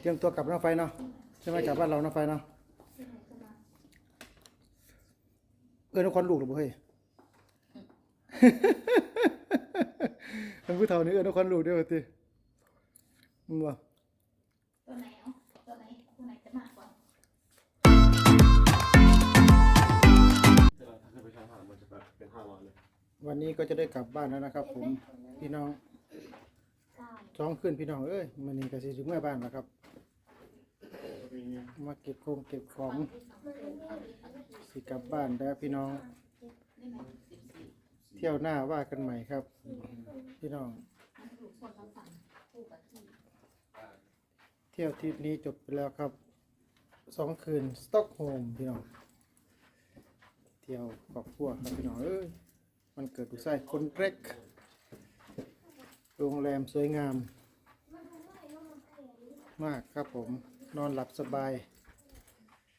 เตรียมตัวกลับน้องไฟเนาะใช่ไหมกลับบ้านเราน้องไฟเนาะเออน้องคนลูกหรือเปล่าเฮ้ยมันผู้เฒ่านี่เออน้องคนลูกเด้วยวะทีมึงบ่ตัวไหนเอาตัวไหนตัวไหนจะมากกว่าเวลาถ้าขึ้นไปชั้นห้ามันจะแบบเป็นห้าร้อยเลยวันนี้ก็จะได้กลับบ้านแล้วนะครับ ผมพี่น้องเก้า จ้องขึ้นพี่น้องเอ้ยมันนี่ก็สิถึงเมื่อบ้านแล้วครับ มาเก็บโคงเก็บของสิกลับบ้านแล้วพี่น้อง เที่ยวหน้าว่ากันใหม่ครับ พี่น้อง เที่ยวทริปนี้จบไปแล้วครับสองคืนสต็อกโฮมพี่น้อง เที่ยวครอบครัวครับพี่น้องเอ้ยมันเกิดดูไส้คนเล็ก โรงแรมสวยงาม มากครับผมนอนหลับสบาย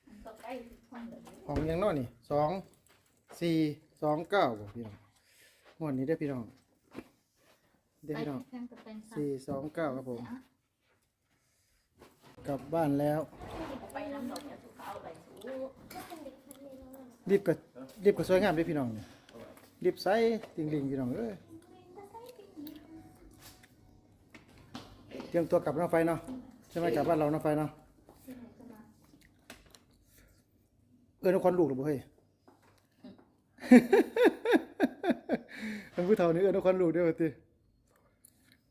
มันก็ใกล้ห้องเดิมของยังนอนนี่สองสี่สองเก้าบอกพี่น้องงวดนี้ได้อพี่น้องได้อไปพี่น้องแข่งกับเป็นสัตสี่ว์สองเก้าครับผม กลับบ้านแล้วไปน้ำดอกเนี่ยสุขเอาไปสูรีบกับรีบกับสวยงามด้วยพี่น้องนี่รีบใส่ติงลิงพี่น้องเอ้ย เตรียมตัวกลับน้องไฟเนาะใช่ไหมกลับบ้านเราน้องไฟเนาะเออนคนลูกหรือเปล่าเฮ้ยมันผู้เฒ่านี่เออนคนลูกเด้วยวะที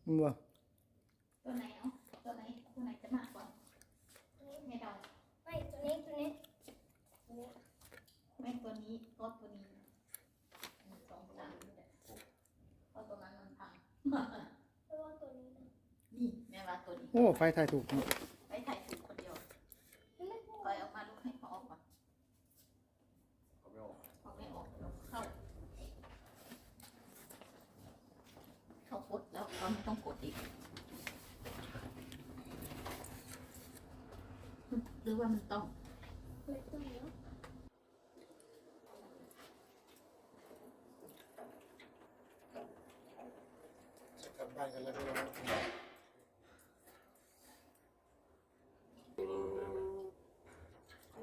มึงบ่ตัวไหนเอาตัวไหนตัวไหนจะมากกว่าไม่เดาไม่ตัวนี้ตัวนี้แม่ตัวนี้รถตัวนี้สองสามนี่แหละเพราะตัวนั้นมันพังตัวว่าตัวนี้ นะนี่แม่ว่าตัวนี้โอ้ไฟถ่ายถูกไปถ่ายถูกคนเดียวคอยเอามาลูกให้เขาออกก่อนเขาไม่ออกเขาไม่ออกแล้วเข้า เขากดแล้วเราไม่ต้องกดอีก หรือว่ามันต้อง ไม่ตัวนี้จะกลับบ้านกันแล้วพี่น้อง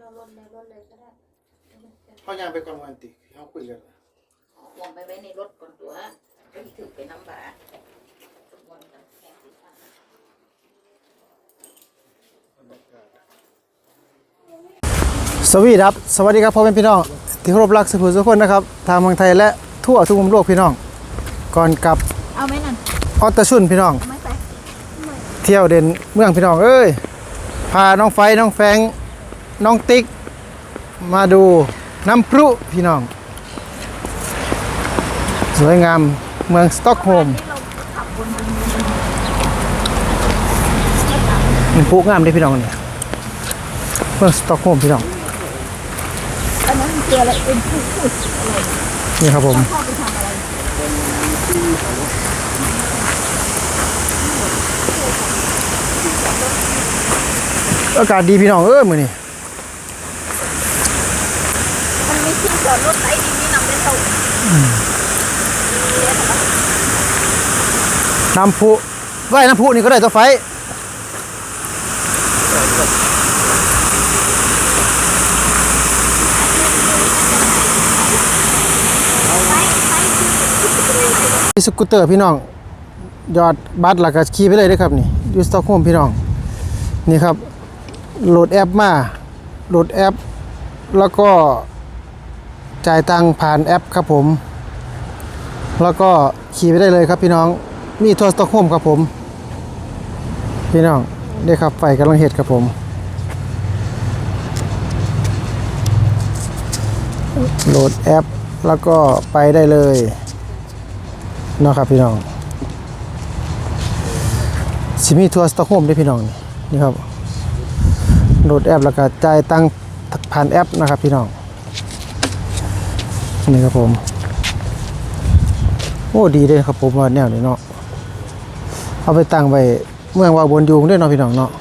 เราลดเลยลดเลยก็ได้ เขายางไปก่อนวันติเขาคุยกันวางไปไว้ในรถก่อนตัวไปถือไปน้ำบาทุกวันกันแข่งสีฟ้าสวัสดีครับ สวัสดีครับพ่อแม่พี่น้อง ที่เคารพรักสุภุทุกคนนะครับ ทางเมืองไทยและทั่วทุกมุมโลกพี่น้อง ก่อนกลับเอาไหมนั่นออตตะชุนพี่น้อง ไม่ไปเที่ยวเด่นเมืองพี่น้องเอ้ย พาน้องไฟน้องแฟงน้องติ๊ก มาดู น้ำพรุพี่น้อง สวยงามเมืองสตอกโฮล์มน้ำพุงามเด้พี่น้องเนี่ยเมืองสตอกโฮล์มพี่น้องอันนั้นตัวอะไรเป็นผู้นี่ครับผมอากาศดีพี่น้องเอ้ยมื้อนี้ มันมีที่ จอดรถไอ้ดินนี่นำได้เท่าน้ำพุว่ายน้ำพุนี่ก็ได้ตัวไฟสกูตเตอร์พี่น้อง ยอดบัตรหลักก็ขี่ไปเลยเด้ครับนี่ยูสต็อกโฮมพี่น้อง นี่ครับ โหลดแอปมา โหลดแอป แล้วก็ จ่ายตังผ่านแอปครับผม แล้วก็ขี่ไปได้เลยครับพี่น้อง มีทัวร์สต็อกโฮมครับผม พี่น้องได้ครับไฟกำลังเห็ดครับผมโหลดแอปแล้วก็ไปได้เลยนะครับพี่น้องสิมีทัวร์สต็อกโฮล์มด้วยพี่น้องนี่ครับโหลดแอปแล้วก็จ่ายตังผ่านแอปนะครับพี่น้อง นี่ครับผม โอ้ดีเลยครับผมว่าแนวนี้เนาะเอาไปตั้งไว้เมืองว่าบนยุงด้วยเนาะพี่น้องเนาะ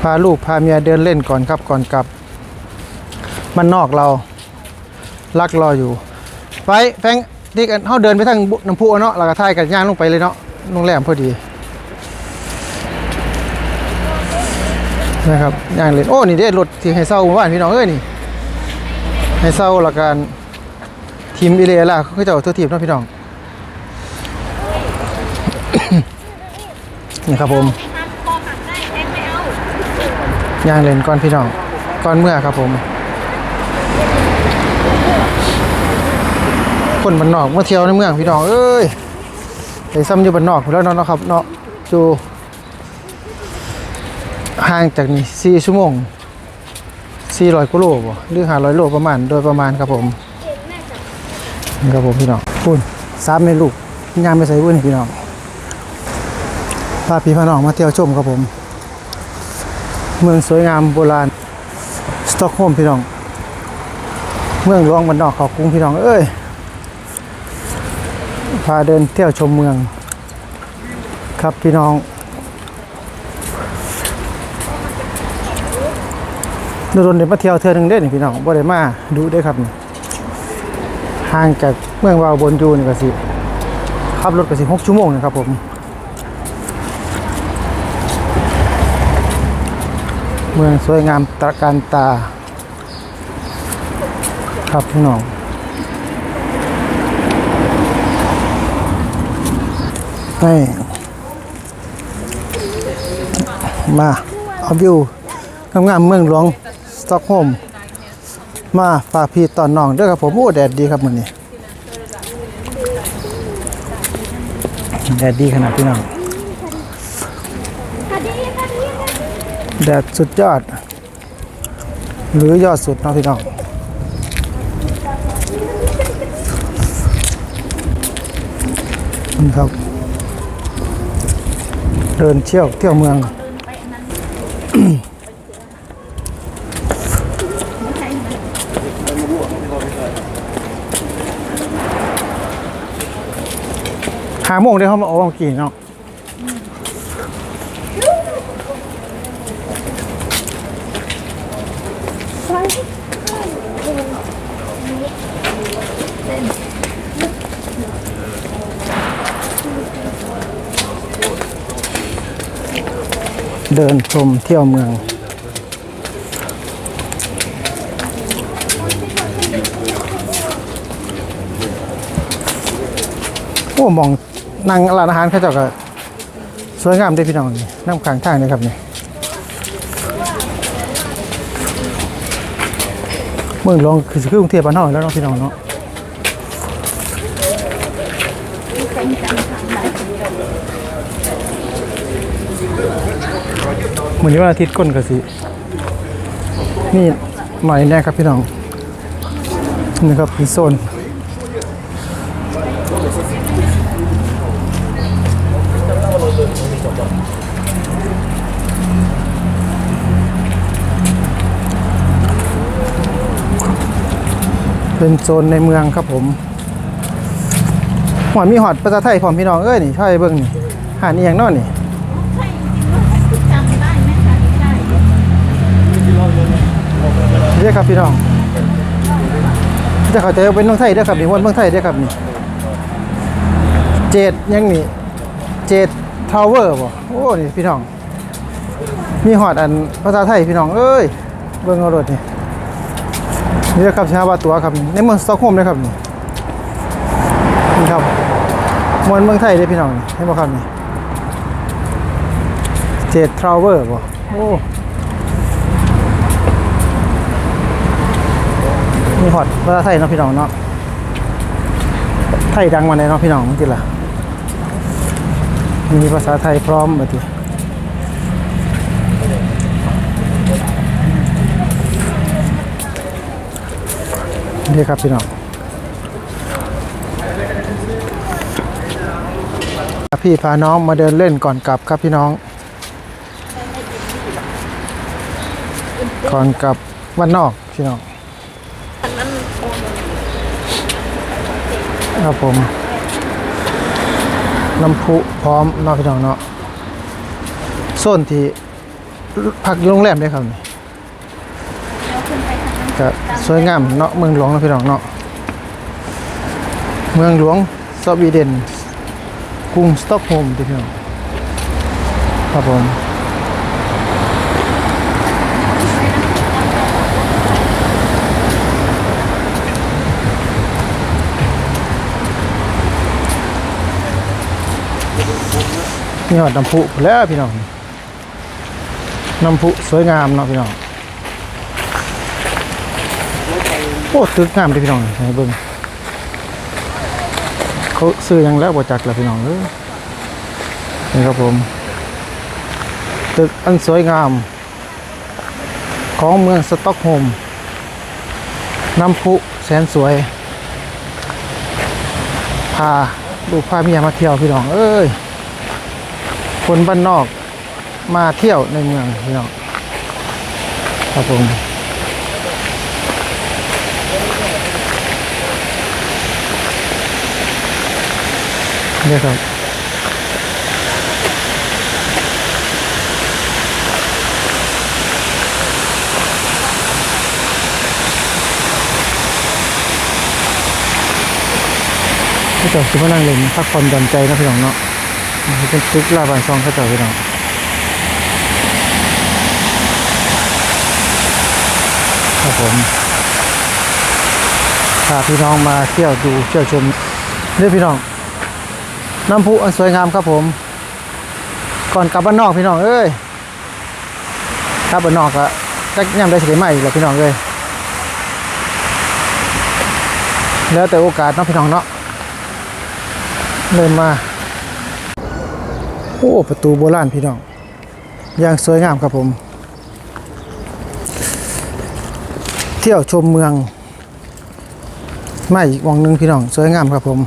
พาลูกพาเมียเดินเล่นก่อนครับก่อนกลับ มันนอกเราลักรออยู่ ไปแฟงนี่กันเฮาเดินไปทางน้ำพุเนาะแล้วก็ท่ายกันย่างลงไปเลยเนาะโรงแรมพอดี นะครับย่างเล่นโอ้นี่เด้รถที่ให้เช่าเมื่อวานพี่น้องเอ้ยนี่ให้เช่าหลักการทีมอิเลล่าเขาเจ้าตัวทีมเนาะพี่น้องนี่ครับผมย่างเล่นก่อนพี่น้องก่อนเมื่อครับผม คนบ้านนอกมาเที่ยวในเมืองพี่น้องเอ้ยไปซ้ำอยู่บ้านนอกแล้วนาะเนาะครับเนาะอยู่ ห่างจากนี่4ชั่วโมง400กิโลบ่หรือ500โลประมาณโดยประมาณครับผมนี่ครับผมพี่น้องพูนสามเมลูกยามไปใส่บุ้นพี่น้องพาพี่พาน้องมาเที่ยวชมครับผม เมืองสวยงามโบราณสต็อกโฮล์มพี่น้อง เมืองหลวงบ้านนอกเขากรุงพี่น้องเอ้ยพาเดินเที่ยวชมเมือง ครับพี่น้อง โดนเดี๋ยวมาเที่ยวเทือหนึงเด้นี่พี่น้องบ่ได้มาดูได้ครับนี่ห่างจากเมืองวาวบนจูนี่ก็สิขับรถก็สิ6ชั่วโมงนะครับผมเมืองสวยงามตระการตา ครับพี่น้องนี่มาเอาวิวงามๆเมืองหลวง สต็อกโฮมมาฝากพี่ตอนน้องด้วยครับผมโอ้แดดดีครับมื้อนี้แดดดีขนาดพี่น้องแดดสุดยอด หรือยอดสุดเนาะพี่น้องนี่ครับ เดินเที่ยวเที่ยวเมืองาโมงได้เขามาออกกี่เนาะเดินชมเที่ยวเมือง โอ้มอง นั่งร้านอาหารเขาเจ้าก็สวยงามเด้พี่น้องนี่น้ำข้างทางนี่ครับนี่เมืองหลวงคือคือกรุงเทพบ้านเฮาแล้วเนาะพี่น้องเนาะเหมือนวันอาทิตย์ก้นกสินี่หน่อยแน่ครับพี่น้องนี่ครับเป็นโซน เป็นโซนในเมืองครับผมหอดมีหอดภาษาไทยพร้อมพี่น้องเอ้ยนี่ช่วยเบิ่งนี่หาดนี่ย่างนอนนี่ได้คะใช่เรียกครับพี่น้องจะเข้าใจว่าเป็นเมืองไทยเด้อครับนี่วันเมืองไทยเด้อครับนี่เจดยังนี่เจดทาวเวอร์บ่โอ้นี่พี่น้อง มีหอดอันภาษาไทยพี่น้องเอ้ยเบิ่งเอารถนี่ นี่ครับชาวบาตัวครับในเมืองสตอกโฮล์มเด้อครับนี่นี่ครับมวนเมืองไทยเด้พี่น้องนี่เห็นบ่ครับนี่เจดทราเวอร์บ่โอ้มีฮอดภาษาไทยเนาะพี่น้องเนาะไทยดังมาเลยเนาะพี่น้องมันติล่ะมีภาษาไทยพร้อมบัดนี้ นี่ครับพี่น้องพี่พาน้องมาเดินเล่นก่อนกลับครับพี่น้อง ก่อนกลับวันนอกพี่น้องครับผมน้ำพุพร้อมนอกพี่น้องเนาะโซนที่พักอยู่โรงแรมได้ครับนี่ ก็สวยงามเนาะเมืองหลวงนะพี่น้องเนาะเมืองหลวงสวีเดนกรุงสต็อกโฮล์มพี่น้องครับผมนี่หอดน้ำพุแล้วพี่น้องน้ำพุสวยงามเนาะพี่น้องโอ้ตึกงามเลยพี่น้องให้เบิ่งเขาซื้อยังแล้วบ่จักแล้วพี่น้องเอ้ยนี่ครับผม ตึกอันสวยงาม ของเมืองสต็อกโฮล์มน้ำพุแสนสวย พาลูกพาเมียมาเที่ยวพี่น้องเอ้ยคนบ้านนอกมาเที่ยวในเมืองพี่น้องครับผม นี่ครับพี่จ้าคือมานั่งเล่นพักผ่อนหย่อนใจนะพี่น้องเนาะมันเป็นตึกลาบานซองเขาเจ้าพี่น้องครับผมพาพี่น้องมาเที่ยวดูเที่ยวชมเนี่ยพี่น้อง น้ำพุอันสวยงามครับผม ก่อนกลับบ้านนอกพี่น้องเอ้ยกลับบ้านนอกอะจักย่ำได้สิได้ใหม่แหละพี่น้องเอ้ยแล้วแต่โอกาสเนาะพี่น้องเนาะเดินมาโอ้ประตูโบราณพี่น้องอย่างสวยงามครับผม เที่ยวชมเมืองไม่อีกวังหนึงพี่น้อง สวยงามครับผม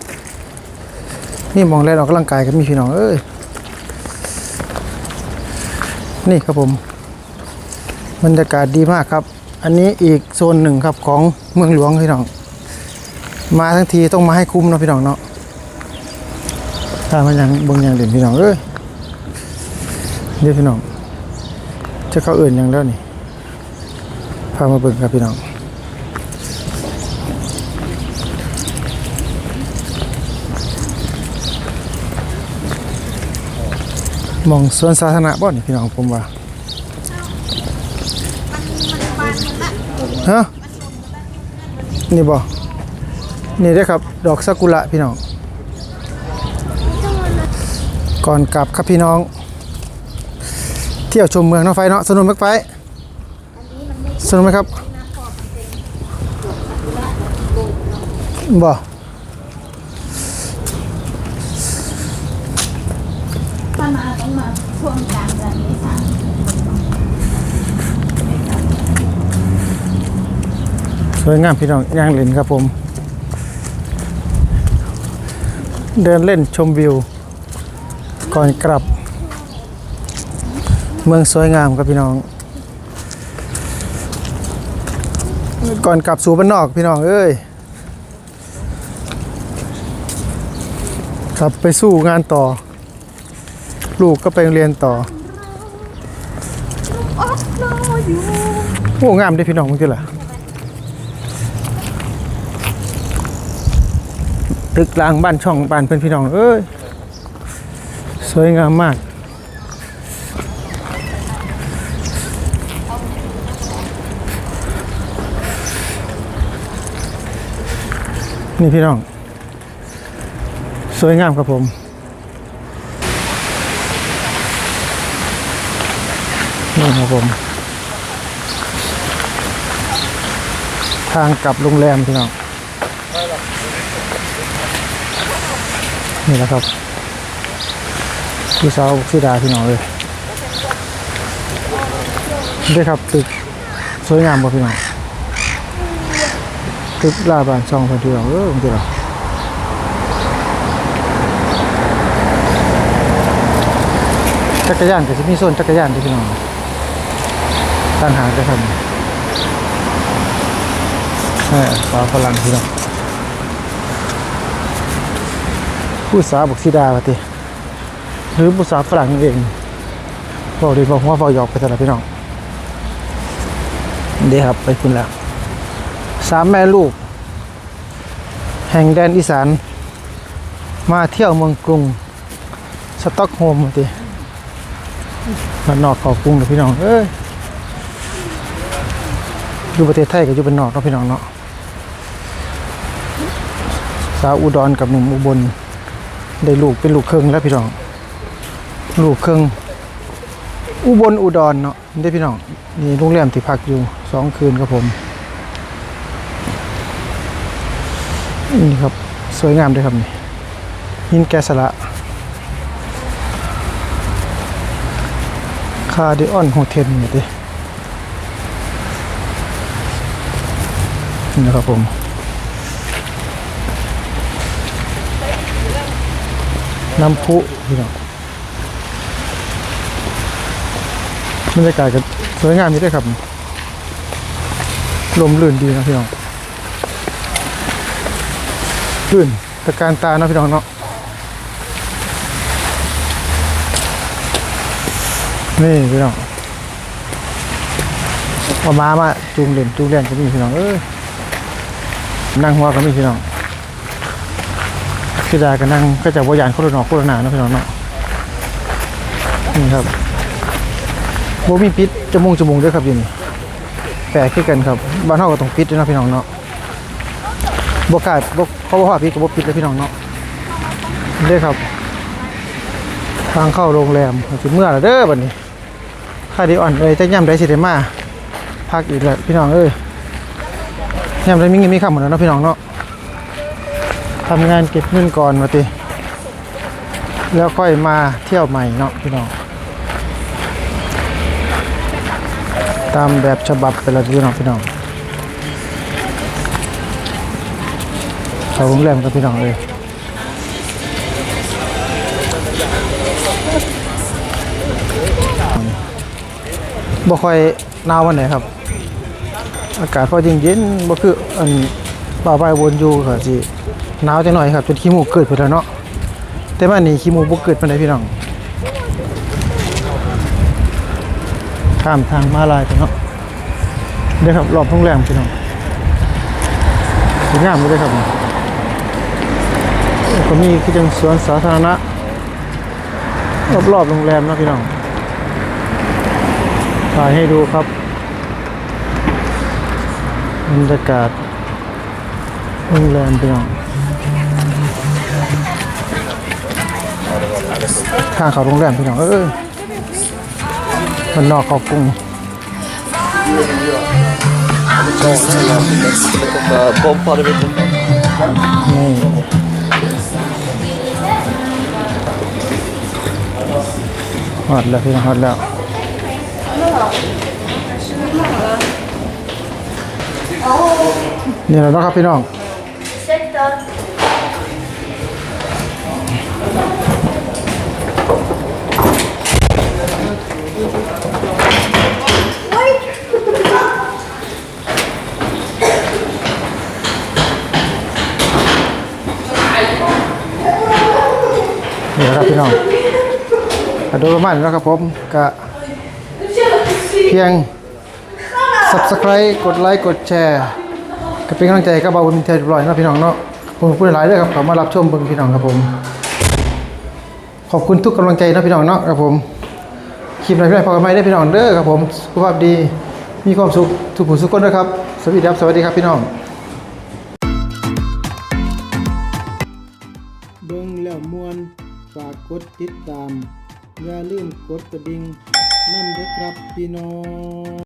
นี่มองแลนออกกำลังกายกันมีพี่น้องเอ้ยนี่ครับผมบรรยากาศดีมากครับ อันนี้อีกโซนหนึ่งครับของเมืองหลวงพี่น้อง มาทั้งทีต้องมาให้คุ้มเนาะพี่น้องเนาะถ้ามันยังเบงยังเด่นพี่น้องเอ้ยเดี๋ยวพี่น้องจะเข้าเอื่นยังแล้วนี่พามาเบิ่งครับพี่น้อง มองสวนสาธารณะบ่นี่พี่น้องผมว่าฮะนี่บ่นี่ได้ครับ ดอกซากุระพี่น้อง ก่อนกลับครับพี่น้อง เที่ยวชมเมืองน้องไฟเนาะสนุกไหมไฟสนุกไหมครับบ่ ถ้ามาต้องมาช่วงกลางเดือนเมษา ส วยงามพี่น้องย่างเล่นครับผม เดินเล่นชมวิว ก่อนกลับ เมืองสวยงามครับพี่น้อง ก่อนกลับสู่บ้านนอกพี่น้องเอ้ยกลับไปสู้งานต่อ ลูกก็ไปเรียนต่อโอ้งามด้พี่น้องมึงจีล่ะ ตึกรางบ้านช่องบ้านเพื่อนพี่น้องเอ้ยสวยงามมากนี่พี่น้อง สวยงามครับผม นี่ครับผม ทางกลับโรงแรมพี่น้อง นี่แหละครับพี่สาวพี่ดาพี่น้องเลยนี่ครับตึกสวยงามบ่พี่น้องตึกลาบานช่องเพันพี่น้องเออมันจะหรอจักรยานก็จะมีโซนจักรยานด้วยพี่น้องต่างหากจะทำเออสาวฝรั่งพี่น้อง ผู้สาวบอกสิดาวะติหรือผู้สาวฝรั่งนั่นเองบอกดีบอกว่าบอกหยอกไปต่ละพี่น้องเดี๋ยวครับไปคุณแล้วสามแม่ลูก แห่งแดนอีสาน มาเที่ยวเมืองกรุง สต็อกโฮล์มติบ้านอกเขากรุงเด้อพี่น้องเอ้ยอยู่ประเทศไทยก็อยู่เป็นนอกเนาะพี่น้องเนาะสาวอุดรกับหนุ่มอุบล ได้ลูกเป็นลูกเครึ่งแล้วพี่น้อง ลูกเครึ่งอุบลอุดรเนาะได้พี่น้องนี่โรงแรมที่พักอยู่สองคืนครับผมนี่ครับสวยงามด้วยครับนี่หินแกะสละคาเดออนโฮเทลนี่ดินี่นะครับผม น้ำพุพี่น้องบรรยากาศก็สวยงามนี้ด้วยครับ ลมลื่นดีนะพี่น้องลื่นตะการตาเนาะพี่น้องเนาะนี่พี่น้องเอามามาจูงเล่นจูงเล่นก็มีพี่น้องเอ้ยนั่งหัวก็มีพี่น้อง คือดาก็นั่งก็จะวายานโคตรนอกโคตรหนานะพี่น้องเนาะนี่ครับโบมีปิดจมูกจมูกด้วยครับอยินแปลกขึ้นกันครับบ้านเฮาก็ต้องปิดด้วยนะพี่น้องเนาะบกล้าบเขาบอกว่าปิดก็บปิดเลยพี่น้องเนาะเด้อครับ ทางเข้าโรงแรมสิเมื่อล้วเด้อบัดนี้ค่าดีอ่อนเลยแต่ย่ำได้สิได้มาพักอีกแล้วพี่น้องเอ้ยย่ำได้มีเงินมีคำหมดแล้วนะพี่น้องเนาะ ทำงานเก็บเงินก่อนมาติ แล้วค่อยมาเที่ยวใหม่เนาะพี่น้อง ตามแบบฉบับไปแล้วพี่น้องพี่น้องเขาโรงแรมกับพี่น้องเลยบ่ค่อยหนาววันไหนครับ อากาศพอเย็นๆบ่คืออันป่าใบวนอยู่ก็สิ หนาวจังหน่อยครับจนขี้มูกเกิดไปแล้วเนาะแต่บ้านนี้ขี้มูกบ่เกิดปานใดพี่น้องข้ามทางมาลายไปเนาะเด้ครับรอบโรงแรมพี่น้องสวยงามเลยครับก็มีคือจังสวนสาธารณะรอบๆโรงแรมนะพี่น้องถ่ายให้ดูครับบรรยากาศโรงแรมพี่น้อง ทางเขาโรงแรมพี่น้องเออมันนอกเขากรุงนี่ฮอดแล้วพี่น้องฮอดแล้วนี่แหละเนะครับพี่น้อง นี่แหละครับพี่น้องก็โดยประมาณนี้แล้วครับผมก็เพียง subscribe กดไลค์กดแชร์ก็เป็นกำลังใจกับเบาบุญเทียบร้อยนะพี่น้องเนาะผมพูดหลายเรื่องครับขามารับชมเบิ่งพี่น้องครับผม ขอบคุณทุกกำลังใจนะพี่น้องเนาะครับผมคลิปไหนพี่น้องพอกันไหมได้พี่น้องเด้อครับผมสุขภาพดีมีความสุขทุกผู้ทุกคนนะครับสวัสดีครับสวัสดีครับพี่น้อง ดติดตาม อย่าลืมกดกระดิ่งนั่นเด้อครับพี่น้อง